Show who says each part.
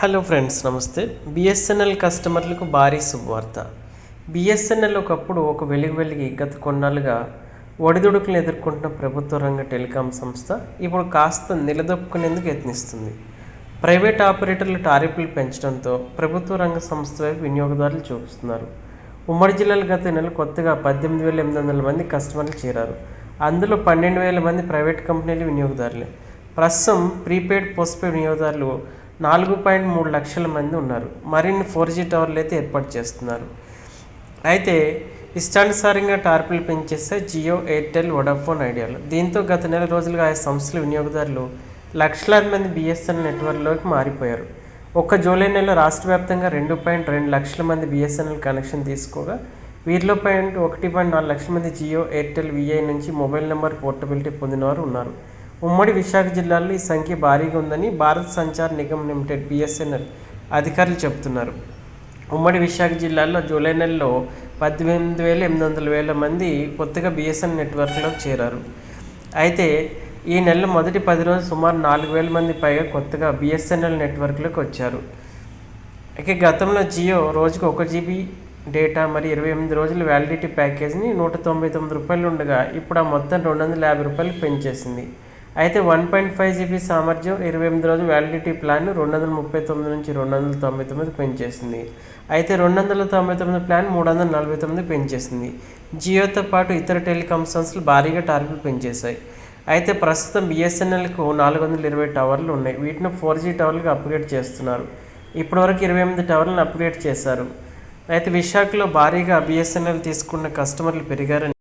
Speaker 1: Hello friends నమస్తే. BSNL కస్టమర్లకు భారీ శుభవార్త. బిఎస్ఎన్ఎల్ ఒకప్పుడు ఒక వెలుగు వెలిగి గత కొన్నాళ్ళుగా ఒడిదుడుకులు ఎదుర్కొంటున్న ప్రభుత్వ రంగ టెలికాం సంస్థ ఇప్పుడు కాస్త నిలదొక్కునేందుకు యత్నిస్తుంది. ప్రైవేట్ ఆపరేటర్లు టారిఫ్లు పెంచడంతో ప్రభుత్వ రంగ సంస్థ వైపు వినియోగదారులు చూపిస్తున్నారు. ఉమ్మడి జిల్లాలో గత నెల కొత్తగా పద్దెనిమిది వేల ఎనిమిది వందల మంది కస్టమర్లు చేరారు. అందులో పన్నెండు వేల మంది ప్రైవేట్ కంపెనీలు వినియోగదారులే. ప్రస్తుతం ప్రీపెయిడ్ పోస్ట్పెయిడ్ వినియోగదారులు నాలుగు పాయింట్ మూడు లక్షల మంది ఉన్నారు. మరిన్ని ఫోర్ జీ టవర్లు అయితే ఏర్పాటు చేస్తున్నారు. అయితే ఇష్టానుసారంగా టార్పులు పెంచేస్తే జియో ఎయిర్టెల్ వడాఫోన్ ఐడియాలు. దీంతో గత నెల రోజులుగా ఆయా సంస్థల వినియోగదారులు లక్షలాది మంది బిఎస్ఎన్ఎల్ నెట్వర్క్లోకి మారిపోయారు. ఒక్క జూలై నెలలో రాష్ట్ర వ్యాప్తంగా రెండు పాయింట్ రెండు లక్షల మంది బిఎస్ఎన్ఎల్ కనెక్షన్ తీసుకోగా వీరిలో పాయింట్ ఒకటి పాయింట్ నాలుగు లక్షల మంది జియో ఎయిర్టెల్ విఐ నుంచి మొబైల్ నెంబర్ పోర్టబిలిటీ పొందినవారు ఉన్నారు. ఉమ్మడి విశాఖ జిల్లాలో ఈ సంఖ్య భారీగా ఉందని భారత్ సంచార్ నిగమ్ లిమిటెడ్ బిఎస్ఎన్ఎల్ అధికారులు చెబుతున్నారు. ఉమ్మడి విశాఖ జిల్లాలో జూలై నెలలో పద్దెనిమిది వేల ఎనిమిది వందల వేల మంది కొత్తగా బిఎస్ఎన్ నెట్వర్క్లో చేరారు. అయితే ఈ నెల మొదటి పది రోజులు సుమారు నాలుగు వేల మంది పైగా కొత్తగా బిఎస్ఎన్ఎల్ నెట్వర్క్లోకి వచ్చారు. ఇక గతంలో జియో రోజుకు ఒక జీబీ డేటా మరి ఇరవై ఎనిమిది రోజుల వ్యాలిడిటీ ప్యాకేజీని నూట తొంభై తొమ్మిది రూపాయలు ఉండగా ఇప్పుడు ఆ మొత్తం రెండు వందల యాభై రూపాయలు పెంచేసింది. అయితే వన్ పాయింట్ ఫైవ్ జీబీ సామర్థ్యం ఇరవై ఎనిమిది రోజు వ్యాలిడిటీ ప్లాన్ రెండు వందల ముప్పై తొమ్మిది నుంచి రెండు వందల తొంభై తొమ్మిది పెంచేసింది. అయితే రెండు వందల తొంభై తొమ్మిది ప్లాన్ మూడు వందల నలభై తొమ్మిది పెంచేసింది. జియోతో పాటు ఇతర టెలికాం సంస్థలు భారీగా టార్గెట్లు పెంచేశాయి. అయితే ప్రస్తుతం బిఎస్ఎన్ఎల్కు నాలుగు వందల ఇరవై టవర్లు ఉన్నాయి. వీటిని ఫోర్ జీ టవర్లుగా అప్గ్రేడ్ చేస్తున్నారు. ఇప్పటివరకు ఇరవై ఎనిమిది టవర్లను అప్గ్రేడ్ చేశారు. అయితే విశాఖలో భారీగా బిఎస్ఎన్ఎల్ తీసుకున్న కస్టమర్లు పెరిగారని